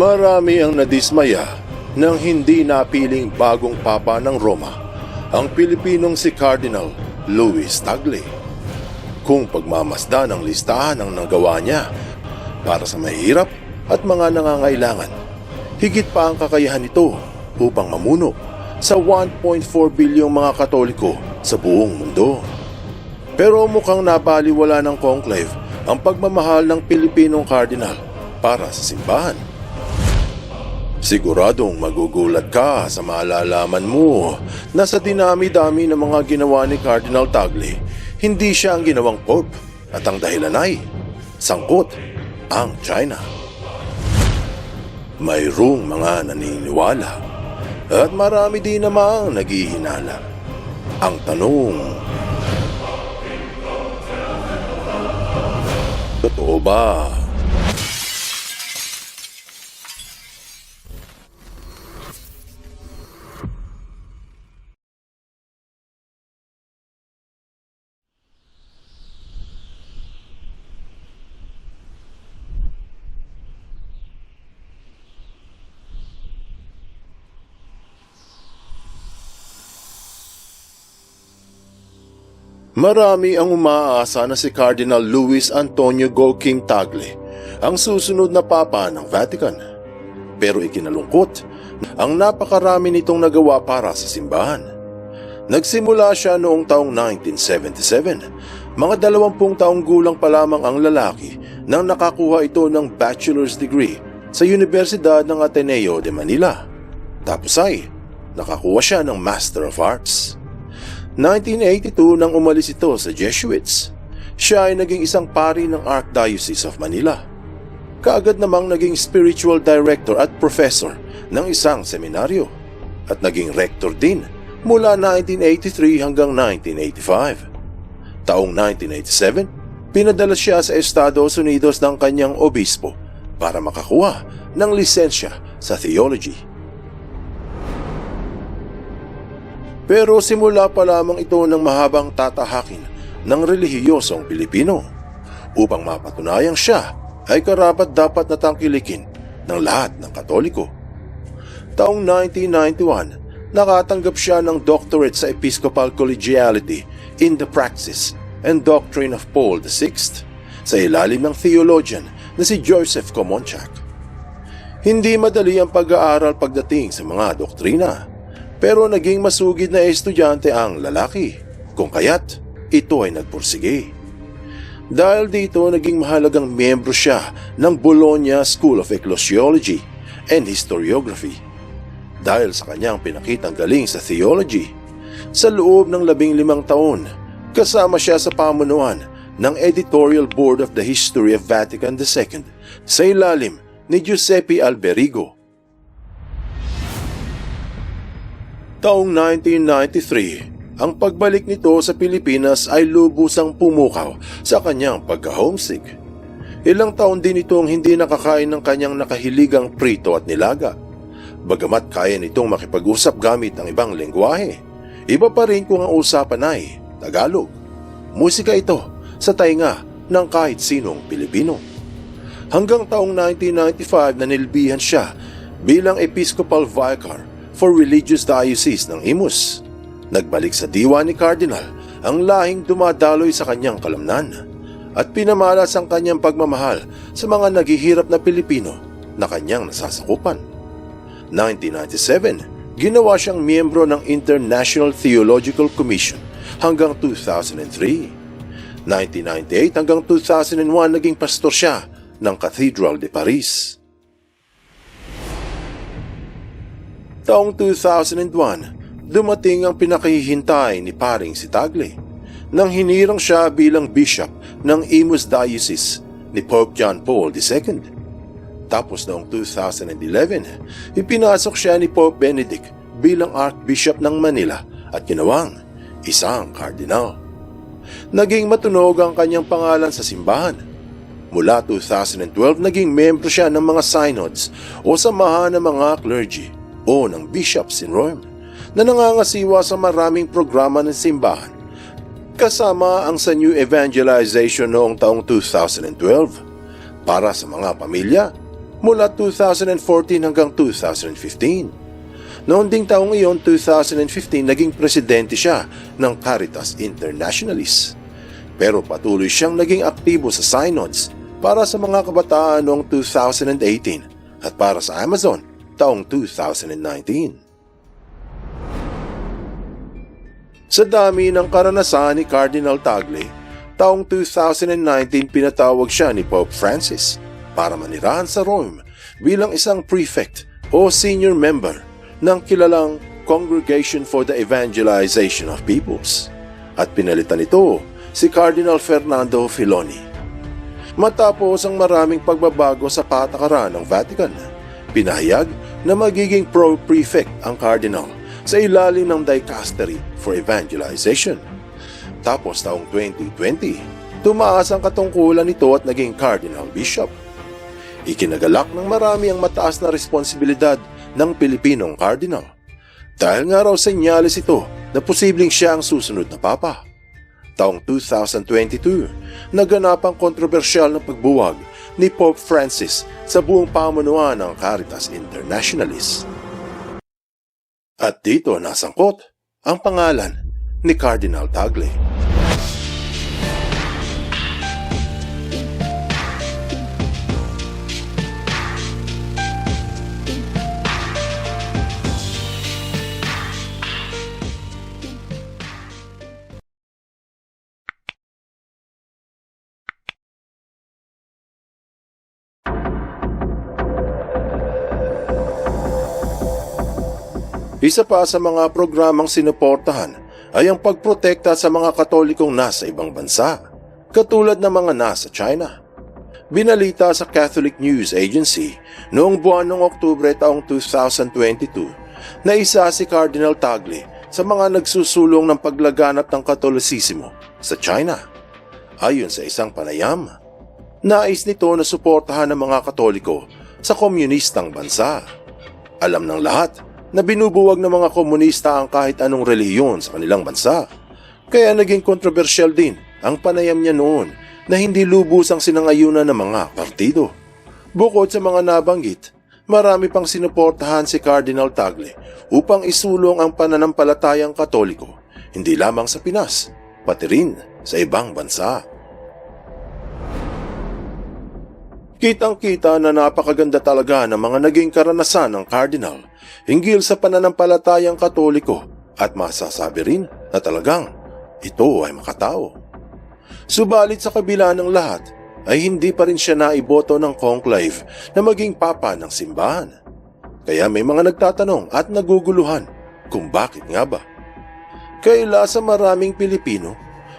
Marami ang nadismaya nang hindi napiling bagong papa ng Roma ang Pilipinong si Cardinal Louis Tagle. Kung pagmamasda ng listahan ang nagawa niya para sa mahirap at mga nangangailangan, higit pa ang kakayahan nito upang mamuno sa 1.4 bilyong mga katoliko sa buong mundo. Pero mukhang nabaliwala ng conclave ang pagmamahal ng Pilipinong Cardinal para sa simbahan. Siguradong magugulat ka sa malalaman mo na sa dinami-dami ng mga ginawa ni Cardinal Tagle, hindi siya ang ginawang Pope at ang dahilan ay sangkot ang China. Mayroong mga naniniwala at marami din namang naghihinala. Ang tanong, Totoo ba? Marami ang umaasa na si Cardinal Luis Antonio Goking Tagle ang susunod na papa ng Vatican. Pero ikinalungkot, ang napakarami nitong nagawa para sa simbahan. Nagsimula siya noong taong 1977. Mga dalawampung taong gulang pa lamang ang lalaki nang nakakuha ito ng bachelor's degree sa Universidad ng Ateneo de Manila. Tapos ay, nakakuha siya ng Master of Arts. 1982 nang umalis ito sa Jesuits. Siya ay naging isang pari ng Archdiocese of Manila. Kaagad namang naging spiritual director at professor ng isang seminaryo at naging rector din mula 1983 hanggang 1985. Taong 1987, pinadala siya sa Estados Unidos ng kanyang obispo para makakuha ng lisensya sa theology. Pero simula pa lamang ito ng mahabang tatahakin ng relihiyosong Pilipino upang mapatunayang siya ay karapat dapat na tangkilikin ng lahat ng Katoliko. Taong 1991, nakatanggap siya ng doctorate sa Episcopal Collegiality in the Praxis and Doctrine of Paul VI sa ilalim ng theologian na si Joseph Comonchak. Hindi madali ang pag-aaral pagdating sa mga doktrina pero naging masugid na estudyante ang lalaki, kung kaya't ito ay nagpursige. Dahil dito naging mahalagang miyembro siya ng Bologna School of Ecclesiology and Historiography. Dahil sa kanyang pinakitang galing sa theology, sa loob ng labing limang taon, kasama siya sa pamunuan ng Editorial Board of the History of Vatican II sa ilalim ni Giuseppe Alberigo Taong 1993, ang pagbalik nito sa Pilipinas ay lubusang pumukaw sa kanyang pagka-homesick. Ilang taon din itong hindi nakakain ng kanyang nakahiligang prito at nilaga. Bagamat kaya nitong makipag-usap gamit ang ibang lengguwahe, iba pa rin kung ang usapan ay Tagalog. Musika ito sa tainga ng kahit sinong Pilipino. Hanggang taong 1995 na nilbihan siya bilang Episcopal Vicar for Religious Diocese ng Imus. Nagbalik sa diwa ni Cardinal ang lahing dumadaloy sa kanyang kalamnan at pinamalas ang kanyang pagmamahal sa mga naghihirap na Pilipino na kanyang nasasakupan. 1997, ginawa siyang miyembro ng International Theological Commission hanggang 2003. 1998 hanggang 2001 naging pastor siya ng Cathedral de Paris. Taong 2001, dumating ang pinakahihintay ni paring si Tagle nang hinirang siya bilang bishop ng Imus Diocese ni Pope John Paul II. Tapos noong 2011, ipinasok siya ni Pope Benedict bilang Archbishop ng Manila at ginawang isang kardinal. Naging matunog ang kanyang pangalan sa simbahan. Mula 2012, naging membro siya ng mga synods o samahan ng mga clergy o ng bishops in Rome na nangangasiwa sa maraming programa ng simbahan kasama ang sa New Evangelization noong taong 2012 para sa mga pamilya, mula 2014 hanggang 2015. Noon ding taong iyon, 2015, naging presidente siya ng Caritas Internationalis. Pero patuloy siyang naging aktibo sa synods para sa mga kabataan noong 2018 at para sa Amazon taong 2019. Sa dami ng karanasan ni Cardinal Tagle, taong 2019 pinatawag siya ni Pope Francis para manirahan sa Rome bilang isang prefect o senior member ng kilalang Congregation for the Evangelization of Peoples at pinalitan ito si Cardinal Fernando Filoni. Matapos ang maraming pagbabago sa patakaran ng Vatican, pinahayag na magiging pro-prefect ang Cardinal sa ilalim ng Dicastery for Evangelization. Tapos taong 2020, tumaas ang katungkulan nito at naging Cardinal Bishop. Ikinagalak ng marami ang mataas na responsibilidad ng Pilipinong Cardinal. Dahil nga raw senyalis ito na posibleng siya ang susunod na Papa. Taong 2022, naganap ang kontrobersyal na pagbuwag ni Pope Francis sa buong pamunuan ng Caritas Internationalis. At dito nasangkot ang pangalan ni Cardinal Tagle. Isa pa sa mga programang sinuportahan ay ang pagprotekta sa mga katolikong nasa ibang bansa, katulad ng mga nasa China. Binalita sa Catholic News Agency noong buwan ng Oktubre taong 2022 na isa si Cardinal Tagle sa mga nagsusulong ng paglaganap ng katolisismo sa China. Ayon sa isang panayam, nais nito na suportahan ng mga katoliko sa komunistang bansa. Alam ng lahat na binubuwag ng mga komunista ang kahit anong relihiyon sa kanilang bansa. Kaya naging kontrobersyal din ang panayam niya noon na hindi lubos ang sinangayunan ng mga partido. Bukod sa mga nabanggit, marami pang sinuportahan si Cardinal Tagle upang isulong ang pananampalatayang katoliko, hindi lamang sa Pinas, pati rin sa ibang bansa. Kitang-kita na napakaganda talaga ng mga naging karanasan ng Cardinal hinggil sa pananampalatayang katoliko at masasabi rin na talagang ito ay makatao. Subalit sa kabila ng lahat ay hindi pa rin siya naiboto ng conclave na maging papa ng simbahan. Kaya may mga nagtatanong at naguguluhan kung bakit nga ba. Kaila sa maraming Pilipino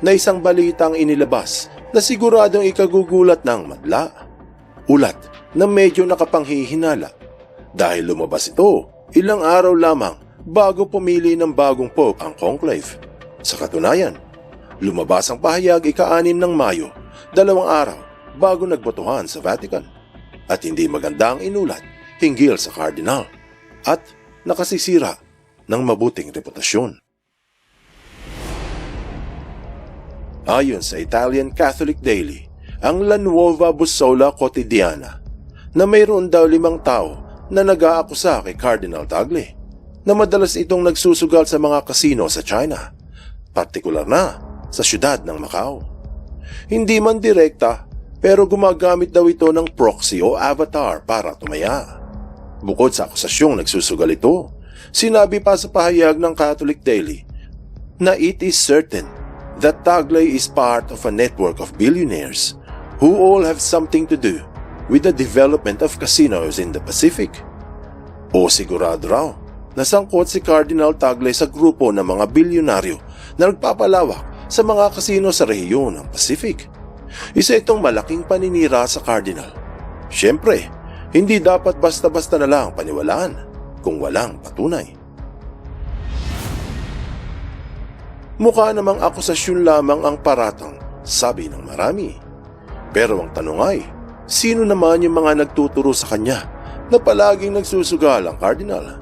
na isang balitang inilabas na siguradong ikagugulat ng madla ulat na medyo nakapanghihinala dahil lumabas ito ilang araw lamang bago pumili ng bagong pope ang conclave. Sa katunayan, lumabas ang pahayag ika-anim ng Mayo, dalawang araw bago nagbotohan sa Vatican. At hindi maganda ang inulat hinggil sa kardinal at nakasisira ng mabuting reputasyon. Ayon sa Italian Catholic Daily, ang La Nuova Bussola Quotidiana na mayroon daw limang tao na nag-aakusa kay Cardinal Tagle na madalas itong nagsusugal sa mga kasino sa China, partikular na sa siyudad ng Macau. Hindi man direkta pero gumagamit daw ito ng proxy o avatar para tumaya. Bukod sa akusasyong nagsusugal ito, sinabi pa sa pahayag ng Catholic Daily na it is certain that Tagle is part of a network of billionaires who all have something to do with the development of casinos in the Pacific. O sigurado raw, nasangkot si Cardinal Tagle sa grupo ng mga bilyonaryo na nagpapalawak sa mga kasino sa rehiyon ng Pacific. Isa itong malaking paninira sa Cardinal. Siyempre, hindi dapat basta-basta na lang paniwalaan kung walang patunay. Mukha namang akusasyon lamang ang paratang, sabi ng marami. Pero ang tanong ay, sino naman yung mga nagtuturo sa kanya na palaging nagsusugal ang kardinal?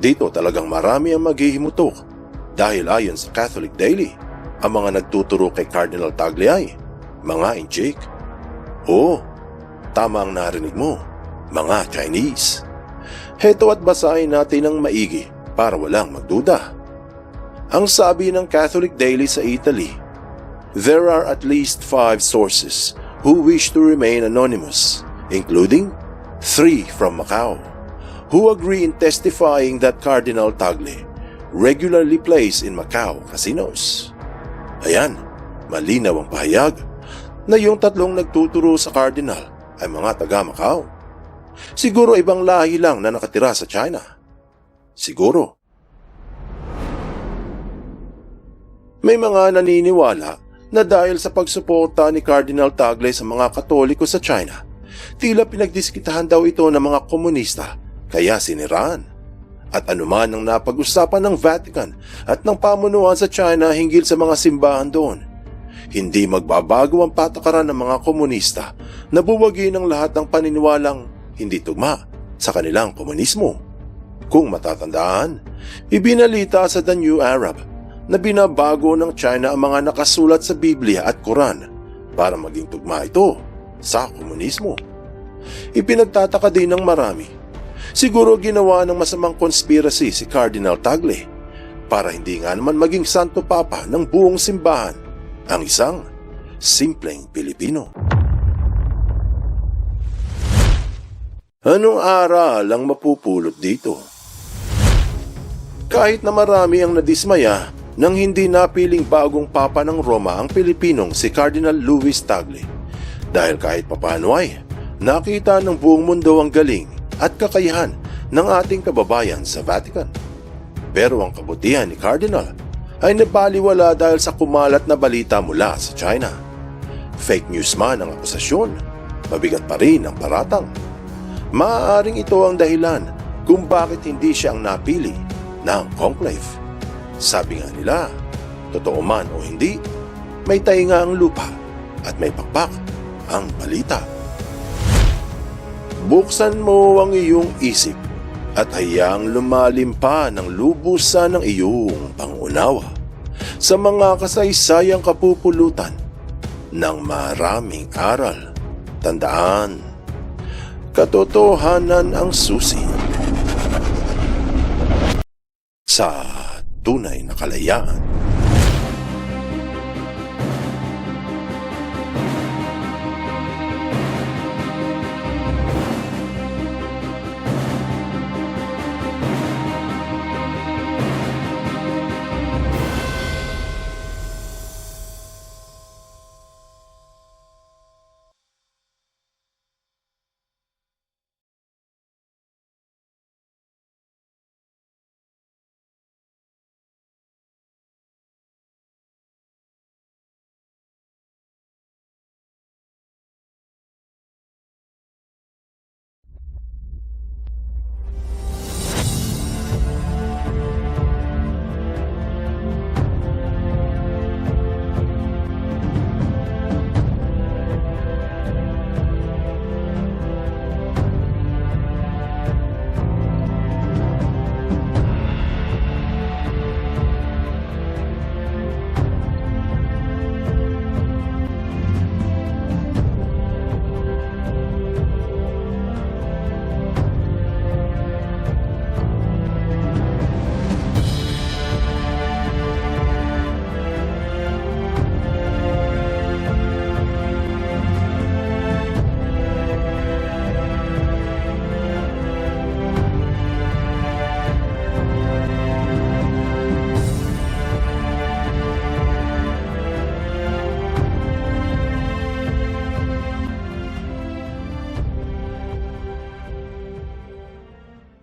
Dito talagang marami ang maghihimutok dahil ayon sa Catholic Daily, ang mga nagtuturo kay Cardinal Tagle ay mga inchik. Oo, tama ang narinig mo, mga Chinese. Heto at basahin natin ng maigi para walang magduda. Ang sabi ng Catholic Daily sa Italy, There are at least five sources who wish to remain anonymous, including three from Macau, who agree in testifying that Cardinal Tagle regularly plays in Macau casinos. Ayan, malinaw ang pahayag na yung tatlong nagtuturo sa Cardinal ay mga taga Macau. Siguro ibang lahi lang na nakatira sa China. Siguro. May mga naniniwala na dahil sa pagsuporta ni Cardinal Tagle sa mga Katoliko sa China, tila pinagdiskitahan daw ito ng mga komunista kaya siniraan. At anuman ang napag-usapan ng Vatican at ng pamunuan sa China hinggil sa mga simbahan doon, hindi magbabago ang patakaran ng mga komunista na buwagin ang lahat ng paniniwalang hindi tugma sa kanilang komunismo. Kung matatandaan, ibinalita sa The New Arab na binabago ng China ang mga nakasulat sa Biblia at Quran para maging tugma ito sa komunismo. Ipinagtataka din ng marami. Siguro ginawa ng masamang conspiracy si Cardinal Tagle para hindi nga naman maging Santo Papa ng buong simbahan ang isang simpleng Pilipino. Anong aral ang mapupulot dito? Kahit na marami ang nadismaya nang hindi napiling bagong papa ng Roma ang Pilipinong si Cardinal Luis Tagle. Dahil kahit papano ay nakita ng buong mundo ang galing at kakayahan ng ating kababayan sa Vatican. Pero ang kabutihan ni Cardinal ay nabaliwala dahil sa kumalat na balita mula sa China. Fake news man ang akusasyon, mabigat pa rin ang paratang. Maaaring ito ang dahilan kung bakit hindi siya ang napili ng conclave. Sabi nga nila, totoo man o hindi, may tainga ang lupa at may pakpak ang balita. Buksan mo ang iyong isip at hayaang lumalim pa ng lubusan ng iyong pangunawa sa mga kasaysayang kapupulutan ng maraming aral. Tandaan, katotohanan ang susi sa tunay na kalayaan.